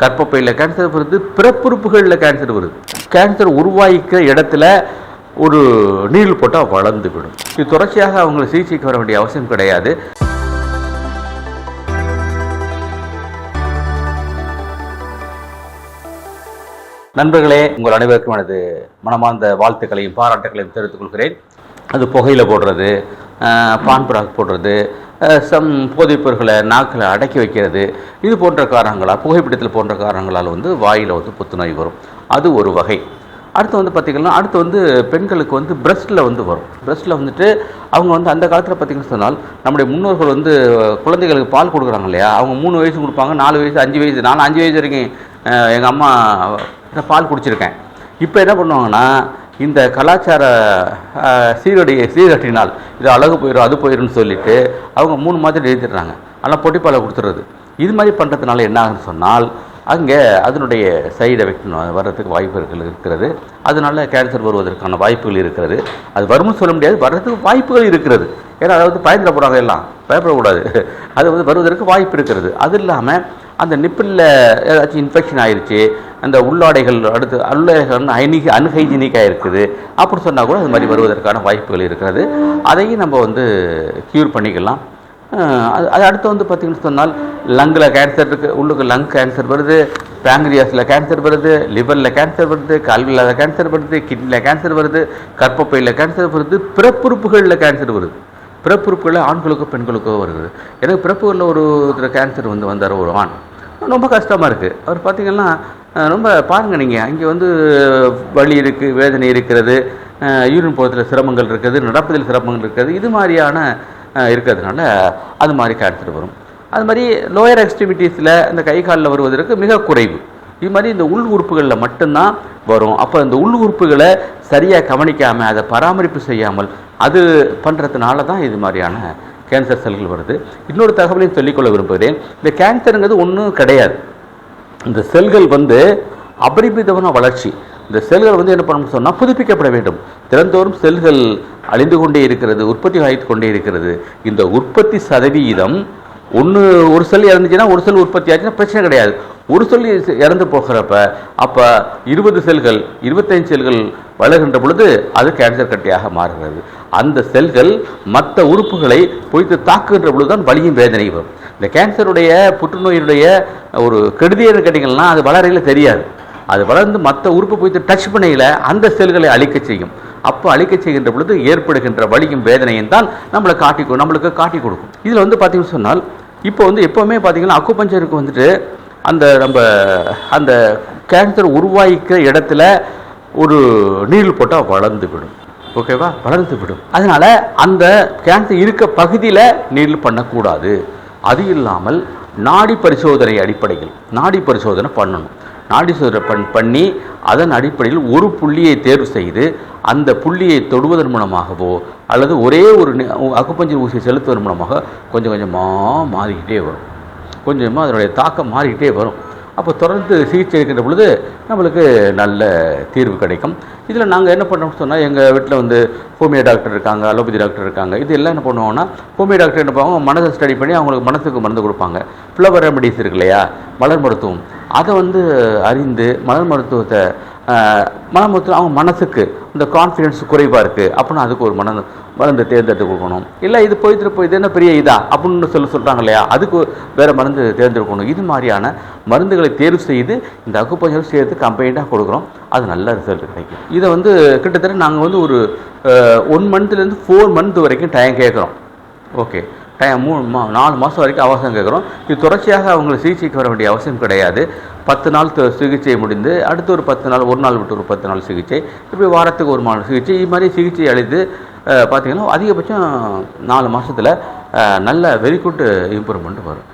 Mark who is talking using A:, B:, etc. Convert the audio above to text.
A: கற்பப்பையில் cancer வருது பிறப்புறுப்புகளில் cancer வருது. Cancer உருவாகிக்கிற இடத்துல ஒரு நீள் போட்டால் வளர்ந்து விடும் இது தொடர்ச்சியாக அவங்களை சிகிச்சைக்கு வர வேண்டிய அவசியம் கிடையாது. நண்பர்களே உங்கள் அனைவருக்கும் எனது மனமார்ந்த வாழ்த்துக்களையும் பாராட்டுகளையும் தெரிவித்துக் கொள்கிறேன். அது புகையில போடுறது ஆஹ், பான் போடுறது சம் போதைப்பொருட்களை நாக்கில் அடக்கி வைக்கிறது. இது போன்ற காரணங்களால் புகைப்பிடித்தல் போன்ற காரணங்களால் வந்து வாயில் வந்து புத்துநோய் வரும். அது ஒரு வகை. அடுத்து வந்து பார்த்திங்கன்னா அடுத்து வந்து பெண்களுக்கு வந்து பிரஸ்ட்டில் வந்து வரும். பிரஸ்ட்டில் வந்துட்டு அவங்க வந்து அந்த காலத்தில் பார்த்திங்கன்னு சொன்னால் நம்முடைய முன்னோர்கள் வந்து குழந்தைகளுக்கு பால் கொடுக்குறாங்க இல்லையா? அவங்க மூணு வயசு கொடுப்பாங்க நாலு வயசு அஞ்சு வயசு நாலு அஞ்சு வயசு வரைக்கும் எங்கள் அம்மா பால் குடிச்சிருக்கேன். இப்போ என்ன பண்ணுவாங்கன்னா இந்த கலாச்சார சீரடி சீரட்டினால் இது அழகு போயிடும் அது போயிடும்னு சொல்லிட்டு அவங்க மூணு மாதிரி எழுதிடுறாங்க. ஆனால் பொட்டிப்பாலை கொடுத்துறது. இது மாதிரி பண்ணுறதுனால என்ன ஆகுதுன்னு சொன்னால் அங்கே அதனுடைய சைடு எஃபெக்ட் வர்றதுக்கு வாய்ப்புகள் இருக்கிறது. அதனால கேன்சர் வருவதற்கான வாய்ப்புகள் இருக்கிறது. அது வரும்னு சொல்ல முடியாது வர்றதுக்கு வாய்ப்புகள் இருக்கிறது. ஏன்னா அதாவது பயந்துட போகிறாங்க எல்லாம். பயப்படக்கூடாது. அது வந்து வருவதற்கு வாய்ப்பு இருக்கிறது. அது இல்லாமல் அந்த நிப்பிளில் ஏதாச்சும் இன்ஃபெக்ஷன் ஆயிடுச்சு அந்த உள்ளாடைகள் அடுத்து உள்ளாடைகள் அன்ஹை அன்ஹைஜீனிக்காக இருக்குது அப்படி சொன்னால் கூட அது மாதிரி வருவதற்கான வாய்ப்புகள் இருக்கிறது. அதையும் நம்ம வந்து க்யூர் பண்ணிக்கலாம். அது அது அடுத்து வந்து பார்த்திங்கன்னு சொன்னால் லங்கில் கேன்சர் இருக்குது உள்ளுக்கு லங் கேன்சர் வருது பேங்க்ரியாஸில் கேன்சர் வருது லிவரில் கேன்சர் வருது கால்வியில் கேன்சர் வருது கிட்னியில் கேன்சர் வருது கற்பப்பையில் கேன்சர் வருது பிறப்புறுப்புகளில் கேன்சர் வருது. பிறப்புறுப்புகளில் ஆண்களுக்கோ பெண்களுக்கோ வருது. எனக்கு பிறப்புகளில் ஒரு கேன்சர் வந்து வந்தார் ஒரு ஆண். ரொம்ப கஷ்டமாக இருக்குது அவர் பார்த்தீங்கன்னா ரொம்ப பாருங்கள் நீங்கள் அங்கே வந்து வலி இருக்குது வேதனை இருக்கிறது யூரின் போகிறதுல சிரமங்கள் இருக்குது நடப்பதில் சிரமங்கள் இருக்கிறது இது மாதிரியான இருக்கிறதுனால அது மாதிரி கேன்சர் வரும். அது மாதிரி லோயர் எக்ஸ்ட்ரிமிட்டிஸில் இந்த கை காலில் வருவதற்கு மிக குறைவு. இது மாதிரி இந்த உள் உறுப்புகளில் மட்டும்தான் வரும். அப்போ இந்த உள் உறுப்புகளை சரியாக கவனிக்காமல் அதை பராமரிப்பு செய்யாமல் அது பண்ணுறதுனால தான் இது மாதிரியான கேன்சர் செல்கள் வருது. இன்னொரு தகவலையும் சொல்லிக்கொள்ள விரும்புகிறேன். இந்த கேன்சருங்கிறது ஒன்றும் கிடையாது. இந்த செல்கள் வந்து அபரிமிதமான வளர்ச்சி. இந்த செல்கள் வந்து என்ன பண்ணணும்னு சொன்னால் புதுப்பிக்கப்பட வேண்டும். திறந்தோறும் செல்கள் அழிந்து கொண்டே இருக்கிறது உற்பத்தி ஆகிட்டு கொண்டே இருக்கிறது. இந்த உற்பத்தி சதவீதம் ஒன்று ஒரு செல் இறந்துச்சுன்னா ஒரு செல் உற்பத்தி ஆச்சுன்னா பிரச்சனை கிடையாது. ஒரு செல் இறந்து போகிறப்ப அப்போ இருபது செல்கள் இருபத்தஞ்சு செல்கள் வளர்கின்ற பொழுது அது கேன்சர் கட்டியாக மாறுகிறது. அந்த செல்கள் மற்ற உறுப்புகளை பொய்த்து தாக்குகின்ற பொழுதுதான் வலியும் வேதனை வரும். இந்த கேன்சருடைய புற்றுநோயினுடைய ஒரு கெடுதின்னு கேட்டிங்கன்னா அது வளரையில் தெரியாது. அது வளர்ந்து மற்ற உறுப்பு பொய்த்து டச் பண்ணையில் அந்த செல்களை அழிக்க செய்யும். அப்போ அழிக்க செய்கின்ற பொழுது ஏற்படுகின்ற வலியும் வேதனையும் தான் நம்மளை காட்டி நம்மளுக்கு காட்டி கொடுக்கும். இதில் வந்து பார்த்தீங்கன்னு சொன்னால் இப்போ வந்து எப்போவுமே பார்த்தீங்கன்னா அக்குப்பஞ்சருக்கு வந்துட்டு அந்த நம்ம அந்த கேன்சர் உருவாகிக்கிற இடத்துல ஒரு நீள் போட்டால் வளர்ந்து விடும். ஓகேவா வளர்ந்து விடும். அதனால் அந்த கேன்சர் இருக்க பகுதியில் நீள் பண்ணக்கூடாது. அது இல்லாமல் நாடி பரிசோதனை அடிப்படையில் நாடி பரிசோதனை பண்ணணும். நாடி சோதனை பண் பண்ணி அதன் அடிப்படையில் ஒரு புள்ளியை தேர்வு செய்து அந்த புள்ளியை தொடுவதன் மூலமாகவோ அல்லது ஒரே ஒரு நி- அக்குப்பஞ்சர் ஊசியை செலுத்துவதன் மூலமாக கொஞ்சம் கொஞ்சமாக மாறிக்கிட்டே வரும். கொஞ்சமாக அதனுடைய தாக்கம் மாறிக்கிட்டே வரும். அப்போ தொடர்ந்து சிகிச்சை இருக்கின்ற பொழுது நம்மளுக்கு நல்ல தீர்வு கிடைக்கும். இதில் நாங்கள் என்ன பண்ணோம்னு சொன்னால் எங்கள் வீட்டில் வந்து ஹோமியோ டாக்டர் இருக்காங்க அலோபதி டாக்டர் இருக்காங்க. இது எல்லாம் என்ன பண்ணுவோம்னா ஹோமியோ டாக்டர் என்ன பண்ணுவாங்க மனதை ஸ்டடி பண்ணி அவங்களுக்கு மனசுக்கு மருந்து கொடுப்பாங்க. ஃப்ளவர் ரெமடிஸ் இருக்கு இல்லையா மலர் மருத்துவம். அதை வந்து அறிந்து மலர் மருத்துவத்தை ஆஹ், அவங்க மனசுக்கு இந்த கான்ஃபிடென்ஸ் குறைவாக இருக்குது அப்படின்னு அதுக்கு ஒரு மன மருந்து தேர்ந்தெடுத்து கொடுக்கணும். இல்லை இது போயிட்டு போய் இது என்ன பெரிய இதா? அப்படின்னு சொல்லி சொல்கிறாங்க இல்லையா? அதுக்கு வேறு மருந்து தேர்ந்தெடுக்கணும் இது மாதிரியான மருந்துகளை தேர்வு செய்து இந்த அக்குப்பஞ்சர் சேர்த்து கம்பைண்டாக கொடுக்குறோம். அது நல்ல ரிசல்ட் கிடைக்கும். இதை வந்து கிட்டத்தட்ட நாங்கள் வந்து ஒரு ஒன் மந்த்லேருந்து ஃபோர் மந்த் வரைக்கும் டைம் கேட்குறோம் ஓகே டைம் மூணு மா நாலு மாதம் வரைக்கும் அவகாசம் கேட்குறோம். இது தொடர்ச்சியாக அவங்களை சிகிச்சைக்கு வர வேண்டிய அவசியம் கிடையாது. பத்து நாள் சிகிச்சை முடிந்து அடுத்து ஒரு பத்து நாள் ஒரு நாள் விட்டு ஒரு பத்து நாள் சிகிச்சை. இப்படி வாரத்துக்கு ஒரு நாள் சிகிச்சை. இது மாதிரி சிகிச்சை அளித்து பார்த்தீங்கன்னா அதிகபட்சம் நாலு மாதத்தில் நல்ல வெரி குட் இம்ப்ரூவ்மெண்ட் வரும்.